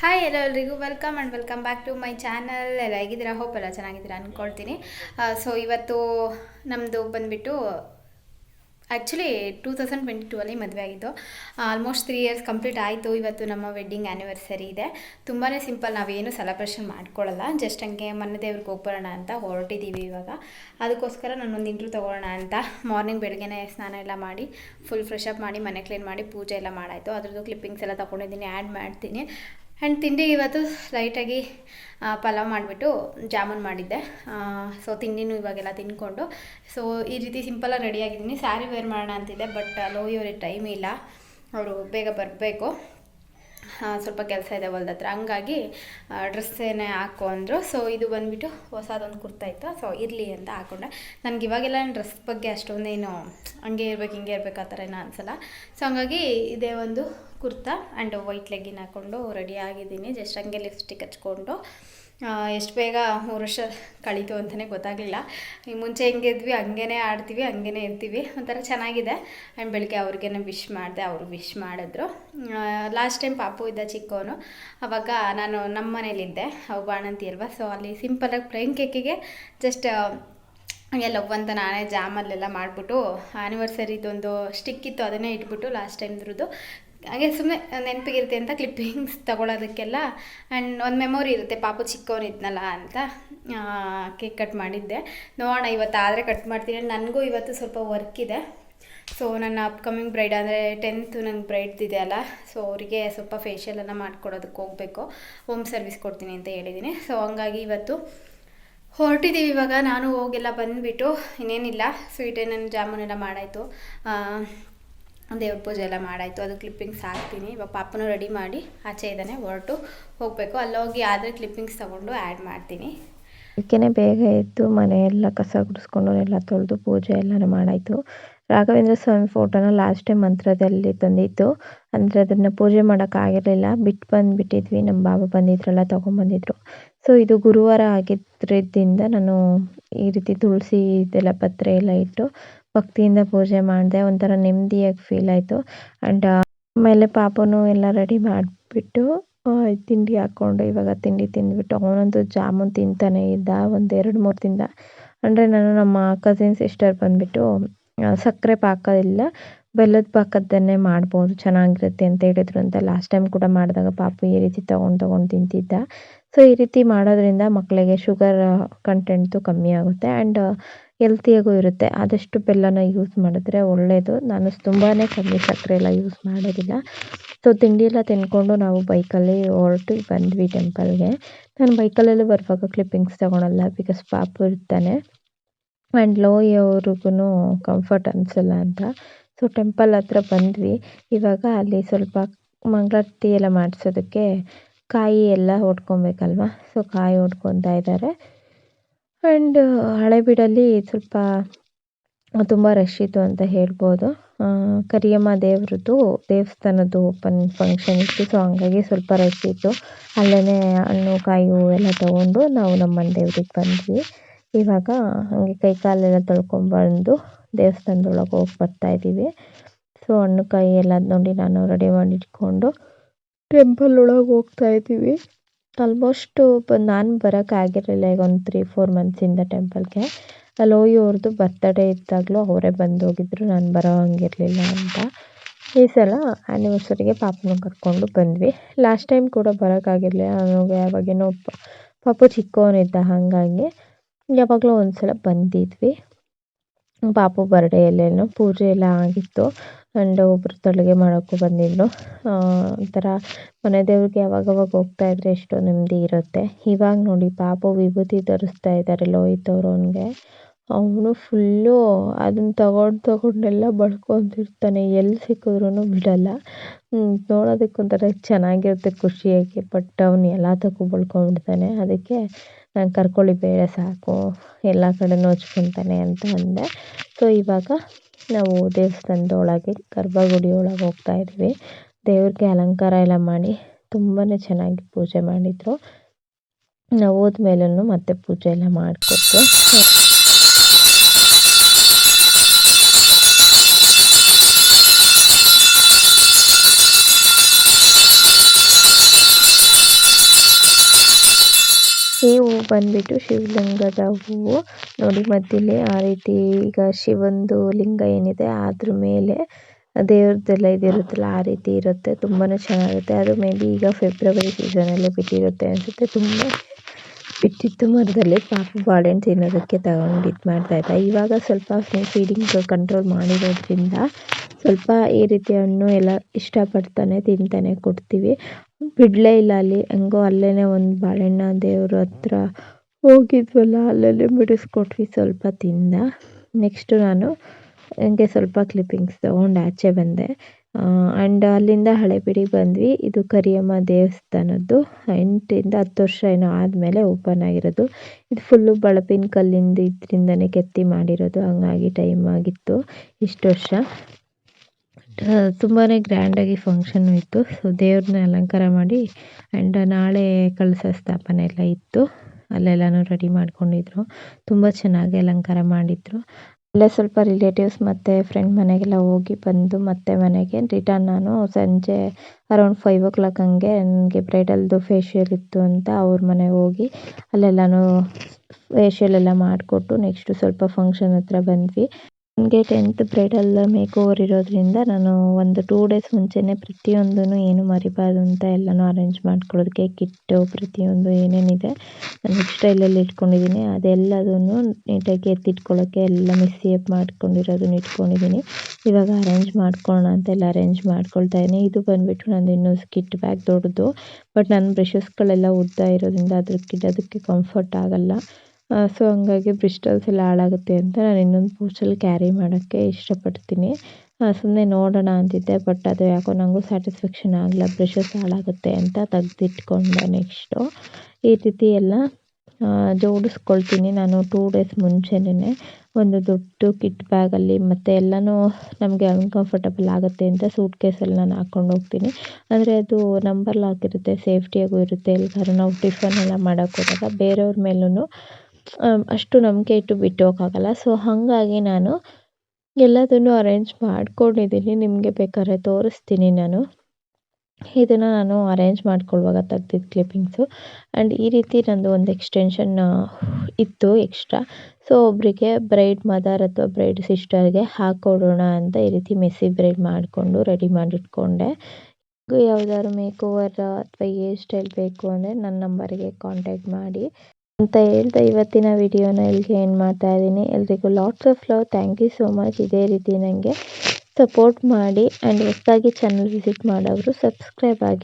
Hi ಎಲ್ಲ ಎಲ್ರಿಗೂ. Welcome and welcome back to my channel ಎಲ್ಲ ಹೇಗಿದ್ದೀರಾ? ಹೋಪ್ ಎಲ್ಲ ಚೆನ್ನಾಗಿದ್ದೀರಾ ಅಂದ್ಕೊಳ್ತೀನಿ ಸೊ ಇವತ್ತು ನಮ್ಮದು ಬಂದುಬಿಟ್ಟು actually two thousand twenty two ಅಲ್ಲಿ ಮದುವೆ ಆಗಿದ್ದು. ಆಲ್ಮೋಸ್ಟ್ ತ್ರೀ ಇಯರ್ಸ್ ಕಂಪ್ಲೀಟ್ ಆಯಿತು ಇವತ್ತು ನಮ್ಮ ವೆಡ್ಡಿಂಗ್ ಆ್ಯನಿವರ್ಸರಿ ಇದೆ. ತುಂಬಾ ಸಿಂಪಲ್ ನಾವೇನು ಸೆಲೆಬ್ರೇಷನ್ ಮಾಡ್ಕೊಳ್ಳಲ್ಲ. ಜಸ್ಟ್ ಹಂಗೆ ಮನೆ ದೇವ್ರಿಗೆ ಹೋಗ್ಬರೋಣ ಅಂತ ಹೊರಟಿದ್ದೀವಿ ಇವಾಗ. ಅದಕ್ಕೋಸ್ಕರ ನಾನೊಂದು ಇಂಟ್ರೂ ತೊಗೊಳ್ಳೋಣ ಅಂತ ಮಾರ್ನಿಂಗ್ ಬೆಳಗ್ಗೆನೇ ಸ್ನಾನ ಎಲ್ಲ ಮಾಡಿ ಫುಲ್ ಫ್ರೆಶ್ ಅಪ್ ಮಾಡಿ, ಮನೆ ಕ್ಲೀನ್ ಮಾಡಿ ಪೂಜೆ ಎಲ್ಲ ಮಾಡಾಯಿತು. ಅದ್ರದ್ದು ಕ್ಲಿಪ್ಪಿಂಗ್ಸ್ ಎಲ್ಲ ತೊಗೊಂಡಿದ್ದೀನಿ ಆ್ಯಡ್ ಮಾಡ್ತೀನಿ. ಆ್ಯಂಡ್ ತಿಂಡಿ ಇವತ್ತು ಲೈಟಾಗಿ ಪಲಾವ್ ಮಾಡಿಬಿಟ್ಟು ಜಾಮೂನ್ ಮಾಡಿದ್ದೆ. ಸೊ ತಿಂಡಿನೂ ಇವಾಗೆಲ್ಲ ತಿನ್ಕೊಂಡು ಸೊ ಈ ರೀತಿ ಸಿಂಪಲಾಗಿ ರೆಡಿಯಾಗಿದ್ದೀನಿ ಸ್ಯಾರಿ ವೇರ್ ಮಾಡೋಣ ಅಂತಿದ್ದೆ ಬಟ್ ಲೋಯೋರಿ ಟೈಮ್ ಇಲ್ಲ. ಅವರು ಬೇಗ ಬರಬೇಕು. ಸ್ವಲ್ಪ ಕೆಲಸ ಇದೆ ಹೊಲ್ದ ಹತ್ರ. ಹಂಗಾಗಿ ಡ್ರೆಸ್ಸೇನೆ ಹಾಕು ಅಂದರು ಸೊ ಇದು ಬಂದುಬಿಟ್ಟು ಹೊಸದೊಂದು ಕುರ್ತಾ ಇತ್ತು. ಸೊ ಇರಲಿ ಅಂತ ಹಾಕೊಂಡೆ. ನನಗೆ ಇವಾಗೆಲ್ಲ ಡ್ರೆಸ್ ಬಗ್ಗೆ ಅಷ್ಟೊಂದೇನು ಹಂಗೆ ಇರ್ಬೇಕು, ಹಿಂಗೆ ಇರ್ಬೇಕು ಆ ಥರ ಏನೋ ಅನಿಸಲ್ಲ. ಸೊ ಹಂಗಾಗಿ ಇದೇ ಒಂದು ಕುರ್ತಾ ಆ್ಯಂಡ್ ವೈಟ್ ಲೆಗ್ಗಿನ್ ಹಾಕ್ಕೊಂಡು ರೆಡಿ ಆಗಿದ್ದೀನಿ. ಜಸ್ಟ್ ಹಂಗೆ ಲಿಪ್ಸ್ಟಿಕ್ ಹಚ್ಕೊಂಡು. ಎಷ್ಟು ಬೇಗ ಮೂರು ವರ್ಷ ಕಳೀತು ಅಂತಲೇ ಗೊತ್ತಾಗಲಿಲ್ಲ. ಈ ಮುಂಚೆ ಹೆಂಗಿದ್ವಿ ಹಂಗೇ ಆಡ್ತೀವಿ ಹಂಗೇ ಇರ್ತೀವಿ. ಒಂಥರ ಚೆನ್ನಾಗಿದೆ. ಆ್ಯಂಡ್ ಬೆಳಿಗ್ಗೆ ಅವ್ರಿಗೇನೆ ವಿಶ್ ಮಾಡಿದೆ, ಅವರು ವಿಶ್ ಮಾಡಿದ್ರು. ಲಾಸ್ಟ್ ಟೈಮ್ ಪಾಪು ಇದ್ದ ಚಿಕ್ಕವನು ಅವಾಗ ನಾನು ನಮ್ಮ ಮನೇಲಿದ್ದೆ, ಅವು ಬಾಣಂತಿ ಅಲ್ವಾ? ಸೊ ಅಲ್ಲಿ ಸಿಂಪಲಾಗಿ ಪ್ಲೈನ್ ಕೇಕಿಗೆ ಜಸ್ಟ್ ಹಂಗೆ ಅಂತ ನಾನೇ ಜಾಮಲ್ಲೆಲ್ಲ ಮಾಡಿಬಿಟ್ಟು ಆ್ಯನಿವರ್ಸರಿದೊಂದು ಸ್ಟಿಕ್ ಇತ್ತು, ಅದನ್ನೇ ಇಟ್ಬಿಟ್ಟು ಲಾಸ್ಟ್ ಟೈಮ್ದ್ರದ್ದು ಹಾಗೆ ಸುಮ್ಮನೆ ನೆನಪಿಗಿರುತ್ತೆ ಅಂತ ಕ್ಲಿಪ್ಪಿಂಗ್ಸ್ ತಗೊಳ್ಳೋದಕ್ಕೆಲ್ಲ ಆ್ಯಂಡ್ ಒಂದು ಮೆಮೊರಿ ಇರುತ್ತೆ, ಪಾಪು ಚಿಕ್ಕವನಿದ್ನಲ್ಲ ಅಂತ ಕೇಕ್ ಕಟ್ ಮಾಡಿದ್ದೆ. ನೋಡೋಣ ಇವತ್ತು ಆದರೆ ಕಟ್ ಮಾಡ್ತೀನಿ. ನನಗೂ ಇವತ್ತು ಸ್ವಲ್ಪ ವರ್ಕ್ ಇದೆ. ಸೊ ನನ್ನ ಅಪ್ಕಮಿಂಗ್ ಬ್ರೈಡ್ ಅಂದರೆ ಟೆಂತು ನಂಗೆ ಬ್ರೈಡ್ದಿದೆ ಅಲ್ಲ. ಸೊ ಅವರಿಗೆ ಸ್ವಲ್ಪ ಫೇಶಿಯಲ್ ಎಲ್ಲ ಮಾಡ್ಕೊಡೋದಕ್ಕೆ ಹೋಗಬೇಕು. ಹೋಮ್ ಸರ್ವಿಸ್ ಕೊಡ್ತೀನಿ ಅಂತ ಹೇಳಿದ್ದೀನಿ. ಸೊ ಹಂಗಾಗಿ ಇವತ್ತು ಹೊರಟಿದ್ದೀವಿ ಇವಾಗ. ನಾನು ಹೋಗೆಲ್ಲ ಬಂದುಬಿಟ್ಟು ಇನ್ನೇನಿಲ್ಲ. ಸ್ವೀಟ್ ಏನೇನು ಜಾಮೂನೆಲ್ಲ ಮಾಡಾಯಿತು. ದೇವ್ರ ಪೂಜೆ ಎಲ್ಲ ಮಾಡಾಯಿತು, ಅದು ಕ್ಲಿಪ್ಪಿಂಗ್ಸ್ ಹಾಕ್ತೀನಿ. ಇವಾಗ ಪಾಪನು ರೆಡಿ ಮಾಡಿ ಆಚೆ ಇದ್ದಾನೆ, ಹೊರಟು ಹೋಗಬೇಕು. ಅಲ್ಲೋಗಿ ಆದರೆ ಕ್ಲಿಪ್ಪಿಂಗ್ಸ್ ತೊಗೊಂಡು ಆ್ಯಡ್ ಮಾಡ್ತೀನಿ. ಅದಕ್ಕೇ ಬೇಗ ಎದ್ದು ಮನೆಯೆಲ್ಲ ಕಸ ಗುಡಿಸ್ಕೊಂಡು ಎಲ್ಲ ತೊಳೆದು ಪೂಜೆ ಎಲ್ಲನೂ ಮಾಡಾಯಿತು. ರಾಘವೇಂದ್ರ ಸ್ವಾಮಿ ಫೋಟೋನ ಲಾಸ್ಟ್ ಟೈಮ್ ಮಂತ್ರದಲ್ಲಿ ತಂದಿತ್ತು. ಅಂದರೆ ಅದನ್ನು ಪೂಜೆ ಮಾಡೋಕ್ಕಾಗಿರಲಿಲ್ಲ ಬಿಟ್ಟು ಬಂದುಬಿಟ್ಟಿದ್ವಿ. ನಮ್ಮ ಬಾಬಾ ಬಂದಿದ್ರಲ್ಲ, ತೊಗೊಂಬಂದಿದ್ರು. ಸೊ ಇದು ಗುರುವಾರ ಆಗಿದ್ದರಿಂದ ನಾನು ಈ ರೀತಿ ತುಳಸಿ ಇದೆಲ್ಲ ಪತ್ರೆ ಎಲ್ಲ ಇಟ್ಟು ಭಕ್ತಿಯಿಂದ ಪೂಜೆ ಮಾಡಿದೆ ಒಂಥರ ನೆಮ್ಮದಿಯಾಗಿ ಫೀಲ್ ಆಯಿತು. ಆ್ಯಂಡ್ ಆಮೇಲೆ ಪಾಪನು ಎಲ್ಲ ರೆಡಿ ಮಾಡಿಬಿಟ್ಟು ತಿಂಡಿ ಹಾಕ್ಕೊಂಡು ಇವಾಗ ತಿಂಡಿ ತಿಂದ್ಬಿಟ್ಟು ಅವನಂತೂ ಜಾಮೂನ್ ತಿಂತಾನೆ ಇದ್ದ ಒಂದು ಎರಡು ಮೂರು ತಿಂದ. ಅಂದರೆ ನಾನು ನಮ್ಮ ಕಸಿನ್ ಸಿಸ್ಟರ್ ಬಂದುಬಿಟ್ಟು ಸಕ್ಕರೆ ಪಾಕ ಇಲ್ಲ, ಬೆಲ್ಲದ ಪಾಕದ್ದನ್ನೇ ಮಾಡ್ಬೋದು, ಚೆನ್ನಾಗಿರುತ್ತೆ ಅಂತ ಹೇಳಿದ್ರು ಅಂತ. ಲಾಸ್ಟ್ ಟೈಮ್ ಕೂಡ ಮಾಡಿದಾಗ ಪಾಪು ಈ ರೀತಿ ತೊಗೊಂಡು ತೊಗೊಂಡು ತಿಂತಿದ್ದ. ಸೊ ಈ ರೀತಿ ಮಾಡೋದ್ರಿಂದ ಮಕ್ಕಳಿಗೆ ಶುಗರ್ ಕಂಟೆಂಟು ಕಮ್ಮಿ ಆಗುತ್ತೆ. ಆ್ಯಂಡ್ ಹೆಲ್ತಿಯಾಗೂ ಇರುತ್ತೆ. ಆದಷ್ಟು ಬೆಲ್ಲನ ಯೂಸ್ ಮಾಡಿದ್ರೆ ಒಳ್ಳೆಯದು ನಾನು ತುಂಬಾ ಕಮ್ಮಿ ಸಕ್ಕರೆ ಎಲ್ಲ ಯೂಸ್ ಮಾಡೋದಿಲ್ಲ. ಸೊ ತಿಂಡಿ ಎಲ್ಲ ತಿನ್ಕೊಂಡು ನಾವು ಬೈಕಲ್ಲಿ ಹೊರಟು ಬಂದ್ವಿ ಟೆಂಪಲ್ಗೆ ನಾನು ಬೈಕಲ್ಲೆಲ್ಲ ಬರುವಾಗ ಕ್ಲಿಪ್ಪಿಂಗ್ಸ್ ತೊಗೊಳಲ್ಲ ಬಿಕಾಸ್ ಪಾಪ ಇರ್ತಾನೆ. ಆ್ಯಂಡ್ ಲೋ ಅವ್ರಿಗೂ ಕಂಫರ್ಟ್ ಅನಿಸಲ್ಲ ಅಂತ. ಸೊ ಟೆಂಪಲ್ ಹತ್ರ ಬಂದ್ವಿ. ಇವಾಗ ಅಲ್ಲಿ ಸ್ವಲ್ಪ ಮಂಗಳಾರತಿ ಎಲ್ಲ ಮಾಡಿಸೋದಕ್ಕೆ ಕಾಯಿ ಎಲ್ಲ ಹೊಡ್ಕೊಬೇಕಲ್ವ? ಸೊ ಕಾಯಿ ಹೊಡ್ಕೊತಾ ಇದ್ದಾರೆ. ಆ್ಯಂಡ್ ಹಳೆಬೀಡಲ್ಲಿ ಸ್ವಲ್ಪ ತುಂಬ ರಶ್ ಇತ್ತು ಅಂತ ಹೇಳ್ಬೋದು. ಕರಿಯಮ್ಮ ದೇವ್ರದ್ದು ದೇವಸ್ಥಾನದ್ದು ಓಪನ್ ಫಂಕ್ಷನ್ ಇತ್ತು ಸೊ ಹಂಗಾಗಿ ಸ್ವಲ್ಪ ರಶ್ ಇತ್ತು. ಅಲ್ಲೇ ಹಣ್ಣು, ಕಾಯಿ ಎಲ್ಲ ತೊಗೊಂಡು ನಾವು ನಮ್ಮ ಮನೆ ದೇವ್ರಿಗೆ ಬಂದ್ವಿ. ಇವಾಗ ಹಾಗೆ ಕೈ ಕಾಲೆಲ್ಲ ತೊಳ್ಕೊಂಬಂದು ದೇವಸ್ಥಾನದೊಳಗೆ ಹೋಗಿ ಬರ್ತಾ ಇದ್ದೀವಿ ಸೊ ಹಣ್ಣು, ಕಾಯಿ ಎಲ್ಲ ನೋಡಿ ನಾನು ರೆಡಿ ಮಾಡಿ ಇಟ್ಕೊಂಡು ಟೆಂಪಲ್ ಒಳಗೆ ಹೋಗ್ತಾ ಇದ್ದೀವಿ ಆಲ್ಮೋಸ್ಟು ನಾನು ಬರೋಕ್ಕಾಗಿರಲಿಲ್ಲ ಈಗ ಒಂದು ತ್ರೀ ಫೋರ್ ಮಂತ್ಸಿಂದ ಟೆಂಪಲ್ಗೆ ಅಲ್ಲಿ ಹೋಗಿ ಅವ್ರದ್ದು ಬರ್ತಡೇ ಇದ್ದಾಗಲೂ ಅವರೇ ಬಂದು ಹೋಗಿದ್ರು, ನಾನು ಬರೋ ಹಂಗಿರಲಿಲ್ಲ ಅಂತ. ಈ ಸಲ ಆ್ಯನಿವರ್ಸರಿಗೆ ಪಾಪನ ಕರ್ಕೊಂಡು ಬಂದ್ವಿ. ಲಾಸ್ಟ್ ಟೈಮ್ ಕೂಡ ಬರೋಕ್ಕಾಗಿರಲಿಲ್ಲ ನನಗೆ ಯಾವಾಗೇನೋ ಪಾಪು ಚಿಕ್ಕವನಿದ್ದ ಹಾಗಾಗಿ ಯಾವಾಗಲೂ ಒಂದು ಸಲ ಬಂದಿದ್ವಿ. ಪಾಪು ಬರ್ಡೇಯಲ್ಲೇನೋ ಪೂಜೆ ಎಲ್ಲ ಆಗಿತ್ತು. ಆ್ಯಂಡ್ ಒಬ್ಬರು ತಳಿಗೆ ಮಾಡೋಕ್ಕೂ ಬಂದಿದ್ದರು ಒಂಥರ ಮನೆ ದೇವ್ರಿಗೆ ಹೋಗ್ತಾ ಇದ್ರೆ ಎಷ್ಟೋ ನೆಮ್ಮದಿ ಇರುತ್ತೆ. ಇವಾಗ ನೋಡಿ ಪಾಪು ವಿಭೂತಿ ಧರಿಸ್ತಾ ಇದ್ದಾರೆ ಲೋಹಿತ್ ಅವರು ಅವನಿಗೆ. ಅವನು ಫುಲ್ಲು ಅದನ್ನ ತಗೊಂಡು ತಗೊಂಡೆಲ್ಲ ಬಳ್ಕೊತಿರ್ತಾನೆ. ಎಲ್ಲಿ ಸಿಕ್ಕಿದ್ರೂ ಬಿಡಲ್ಲ. ನೋಡೋದಕ್ಕೆ ಒಂಥರ ಚೆನ್ನಾಗಿರುತ್ತೆ ಖುಷಿಯಾಗಿ. ಬಟ್ ಅವನು ಎಲ್ಲದಕ್ಕೂ ಬಳ್ಕೊಂಡ್ಬಿಡ್ತಾನೆ. ಅದಕ್ಕೆ ನಾನು ಕರ್ಕೊಳ್ಳಿ ಬೇಡ ಸಾಕು, ಎಲ್ಲ ಕಡೆನೂ ಹಚ್ಕೊತಾನೆ ಅಂತ ಅಂದೆ. ಸೊ ಇವಾಗ ನಾವು ದೇವಸ್ಥಾನದ ಒಳಗೆ ಗರ್ಭಗುಡಿ ಒಳಗೆ ಹೋಗ್ತಾ ಇದ್ವಿ ದೇವ್ರಿಗೆ ಅಲಂಕಾರ ಎಲ್ಲ ಮಾಡಿ ತುಂಬಾ ಚೆನ್ನಾಗಿ ಪೂಜೆ ಮಾಡಿದರು. ನಾವು ಹೋದ್ಮೇಲೂ ಮತ್ತೆ ಪೂಜೆ ಎಲ್ಲ ಮಾಡಿಕೊಟ್ರು ಬಂದ್ಬಿಟ್ಟು ಶಿವಲಿಂಗದ ಹೂವು. ನೋಡಿ ಮಧ್ಯದಲ್ಲಿ ಆ ರೀತಿ ಈಗ ಶಿವಂದು ಲಿಂಗ ಏನಿದೆ ಅದ್ರ ಮೇಲೆ ದೇವ್ರದ್ದೆಲ್ಲ ಇದಿರುತ್ತಲ್ಲ, ಆ ರೀತಿ ಇರುತ್ತೆ. ತುಂಬಾನೇ ಚೆನ್ನಾಗಿರುತ್ತೆ. ಅದು ಮೇ ಬಿ ಈಗ ಫೆಬ್ರವರಿ ಸೀಸನಲ್ಲೇ ಬಿಟ್ಟಿರುತ್ತೆ ಅನಿಸುತ್ತೆ. ತುಂಬ ಬಿಟ್ಟಿತ್ತು ಮರದಲ್ಲಿ. ಪಾಪ ಬಾಳೆಹಣ್ಣು ತಿನ್ನೋದಕ್ಕೆ ತಗೊಂಡು ಇದು ಮಾಡ್ತಾ ಇದ್ದ. ಇವಾಗ ಸ್ವಲ್ಪ ಫೀಡಿಂಗ್ ಕಂಟ್ರೋಲ್ ಮಾಡಿರೋದ್ರಿಂದ ಸ್ವಲ್ಪ ಈ ರೀತಿ ಹಣ್ಣು ಎಲ್ಲ ಇಷ್ಟಪಡ್ತಾನೆ, ತಿಂತಾನೆ ಕೊಡ್ತೀವಿ. ಬಿಡಲೇ ಇಲ್ಲ ಅಲ್ಲಿ. ಹೆಂಗೋ ಅಲ್ಲೇ ಒಂದು ಬಾಳೆಹಣ್ಣ ದೇವ್ರ ಹತ್ರ ಹೋಗಿದ್ವಲ್ಲ ಅಲ್ಲೇ ಬಿಡಿಸ್ಕೊಟ್ವಿ ಸ್ವಲ್ಪ ತಿಂದ. ನೆಕ್ಸ್ಟು ನಾನು ಹಂಗೆ ಸ್ವಲ್ಪ ಕ್ಲಿಪ್ಪಿಂಗ್ಸ್ ತೊಗೊಂಡು ಆಚೆ ಬಂದೆ. ಆ್ಯಂಡ್ ಅಲ್ಲಿಂದ ಹಳೆಬೀಡಿಗೆ ಬಂದ್ವಿ. ಇದು ಕರಿಯಮ್ಮ ದೇವಸ್ಥಾನದ್ದು. ಎಂಟರಿಂದ ಹತ್ತು ವರ್ಷ ಏನೋ ಆದಮೇಲೆ ಓಪನ್ ಆಗಿರೋದು. ಇದು ಫುಲ್ಲು ಬಳಪಿನ ಕಲ್ಲಿಂದ ಇದರಿಂದನೇ ಕೆತ್ತಿ ಮಾಡಿರೋದು. ಹಂಗಾಗಿ ಟೈಮ್ ಆಗಿತ್ತು ಇಷ್ಟು ವರ್ಷ. ತುಂಬಾ ಗ್ರ್ಯಾಂಡಾಗಿ ಫಂಕ್ಷನ್ ಇತ್ತು. ಸೊ ದೇವ್ರನ್ನ ಅಲಂಕಾರ ಮಾಡಿ ಆ್ಯಂಡ್ ನಾಳೆ ಕಳಸ ಸ್ಥಾಪನೆ ಎಲ್ಲ ಇತ್ತು. ಅಲ್ಲೆಲ್ಲನೂ ರೆಡಿ ಮಾಡ್ಕೊಂಡಿದ್ರು. ತುಂಬ ಚೆನ್ನಾಗಿ ಅಲಂಕಾರ ಮಾಡಿದ್ರು. ಅಲ್ಲೇ ಸ್ವಲ್ಪ ರಿಲೇಟಿವ್ಸ್ ಮತ್ತು ಫ್ರೆಂಡ್ ಮನೆಗೆಲ್ಲ ಹೋಗಿ ಬಂದು, ಮತ್ತೆ ಮನೆಗೆ ರಿಟರ್ನ್ ನಾನು ಸಂಜೆ ಅರೌಂಡ್ ಫೈವ್ ಓ ಕ್ಲಾಕ್ ಹಂಗೆ ನನಗೆ ಬ್ರೈಡಲ್ದು ಫೇಶಿಯಲ್ ಇತ್ತು ಅಂತ ಅವ್ರ ಮನೆಗೆ ಹೋಗಿ ಅಲ್ಲೆಲ್ಲನೂ ಫೇಶಿಯಲ್ ಎಲ್ಲ ಮಾಡಿಕೊಟ್ಟು ನೆಕ್ಸ್ಟು ಸ್ವಲ್ಪ ಫಂಕ್ಷನ್ ಹತ್ರ ಬಂದ್ವಿ. ನನಗೆ ಟೆಂತ್ ಬ್ರೈಡಲ್ ಮೇಕ್ ಓವರ್ ಇರೋದ್ರಿಂದ ನಾನು ಒಂದು ಟೂ ಡೇಸ್ ಮುಂಚೆನೇ ಪ್ರತಿಯೊಂದೂ ಏನು ಮರಿಬಾರ್ದು ಅಂತ ಎಲ್ಲನೂ ಅರೇಂಜ್ ಮಾಡ್ಕೊಳ್ಳೋದಕ್ಕೆ ಕಿಟ್ಟು ಪ್ರತಿಯೊಂದು ಏನೇನಿದೆ ನಾನು ಸ್ಟೈಲಲ್ಲಿ ಇಟ್ಕೊಂಡಿದ್ದೀನಿ. ಅದೆಲ್ಲದನ್ನು ನೀಟಾಗಿ ಎತ್ತಿಟ್ಕೊಳ್ಳೋಕ್ಕೆ ಎಲ್ಲ ಮಿಸ್ಸೇಪ್ ಮಾಡ್ಕೊಂಡಿರೋದನ್ನು ಇಟ್ಕೊಂಡಿದ್ದೀನಿ. ಇವಾಗ ಅರೇಂಜ್ ಮಾಡ್ಕೊಳ್ಳೋಣ ಅಂತ ಎಲ್ಲ ಅರೇಂಜ್ ಮಾಡ್ಕೊಳ್ತಾ ಇದ್ದೀನಿ. ಇದು ಬಂದುಬಿಟ್ಟು ನಂದು ಇನ್ನೂ ಕಿಟ್ ಬ್ಯಾಗ್ ದೊಡ್ಡದು ಬಟ್ ನನ್ನ ಬ್ರಷಸ್ಗಳೆಲ್ಲ ಉದ್ದ ಇರೋದ್ರಿಂದ ಅದಕ್ಕೆ ಇಡೋದಕ್ಕೆ ಕಂಫರ್ಟ್ ಆಗಲ್ಲ. ಸೊ ಹಂಗಾಗಿ ಬ್ರಿಸ್ಟಲ್ಸ್ ಎಲ್ಲ ಹಾಳಾಗುತ್ತೆ ಅಂತ ನಾನು ಇನ್ನೊಂದು ಪೂಚಲ್ಲಿ ಕ್ಯಾರಿ ಮಾಡೋಕ್ಕೆ ಇಷ್ಟಪಡ್ತೀನಿ. ಸುಮ್ಮನೆ ನೋಡೋಣ ಅಂತಿದ್ದೆ ಬಟ್ ಅದು ಯಾಕೋ ನನಗೂ ಸ್ಯಾಟಿಸ್ಫ್ಯಾಕ್ಷನ್ ಆಗಲ್ಲ ಬ್ರಷಸ್ ಹಾಳಾಗುತ್ತೆ ಅಂತ ತೆಗ್ದಿಟ್ಕೊಂಡೆ ನೆಕ್ಸ್ಟು ಈ ರೀತಿ ಎಲ್ಲ ಜೋಡಿಸ್ಕೊಳ್ತೀನಿ ನಾನು ಟೂ ಡೇಸ್ ಮುಂಚೆನೇ ಒಂದು ದೊಡ್ಡ ಕಿಟ್ ಬ್ಯಾಗಲ್ಲಿ ಮತ್ತು ಎಲ್ಲನೂ ನಮಗೆ ಅನ್ಕಂಫರ್ಟಬಲ್ ಆಗುತ್ತೆ ಅಂತ ಸೂಟ್ ಕೇಸಲ್ಲಿ ನಾನು ಹಾಕ್ಕೊಂಡು ಹೋಗ್ತೀನಿ. ಅಂದರೆ ಅದು ನಂಬರ್ ಲಾಕ್ ಇರುತ್ತೆ ಸೇಫ್ಟಿಯಾಗೂ ಇರುತ್ತೆ ಎಲ್ಲಿಗಾದ್ರು ನಾವು ಟಿಫನ್ ಎಲ್ಲ ಮಾಡೋಕ್ಕೋದಾಗ ಬೇರೆಯವ್ರ ಮೇಲೂ ಅಷ್ಟು ನಂಬಿಕೆ ಇಟ್ಟು ಬಿಟ್ಟು ಹೋಗೋಕ್ಕಾಗಲ್ಲ ಸೊ ಹಾಗಾಗಿ ನಾನು ಎಲ್ಲದನ್ನು ಅರೇಂಜ್ ಮಾಡ್ಕೊಂಡಿದ್ದೀನಿ. ನಿಮಗೆ ಬೇಕಾದ್ರೆ ತೋರಿಸ್ತೀನಿ ನಾನು. ಇದನ್ನು ನಾನು ಅರೇಂಜ್ ಮಾಡ್ಕೊಳ್ಳುವಾಗ ತೆಗ್ದಿದ್ದ ಕ್ಲಿಪ್ಪಿಂಗ್ಸು ಆ್ಯಂಡ್ ಈ ರೀತಿ ನಂದು ಒಂದು ಎಕ್ಸ್ಟೆನ್ಷನ್ ಇತ್ತು ಎಕ್ಸ್ಟ್ರಾ ಸೊ ಒಬ್ಬರಿಗೆ ಬ್ರೈಡ್ ಮದರ್ ಅಥವಾ ಬ್ರೈಡ್ ಸಿಸ್ಟರ್ಗೆ ಹಾಕ್ಕೊಡೋಣ ಅಂತ ಈ ರೀತಿ ಮೆಸ್ಸಿ ಬ್ರೈಡ್ ಮಾಡಿಕೊಂಡು ರೆಡಿ ಮಾಡಿಟ್ಕೊಂಡೆ. ಯಾವುದಾದ್ರು ಮೇಕ್ ಓವರ್ ಅಥವಾ ಏಜ್ ಸ್ಟೈಲ್ ಬೇಕು ಅಂದರೆ ನನ್ನ ನಂಬರಿಗೆ ಕಾಂಟ್ಯಾಕ್ಟ್ ಮಾಡಿ. ಅಂತ ಹೇಳ್ತಾ ಇವತ್ತಿನ ವಿಡಿಯೋನ ಇಲ್ಲಿಗೆ ಏನು ಮಾಡ್ತಾ ಇದ್ದೀನಿ. ಎಲ್ರಿಗೂ lots of love thank you so much ಇದೇ ರೀತಿ ನನಗೆ ಸಪೋರ್ಟ್ ಮಾಡಿ ಆ್ಯಂಡ್ ಹೊಸದಾಗಿ ಚಾನಲ್ ವಿಸಿಟ್ ಮಾಡೋರು ಸಬ್ಸ್ಕ್ರೈಬ್ ಆಗಿ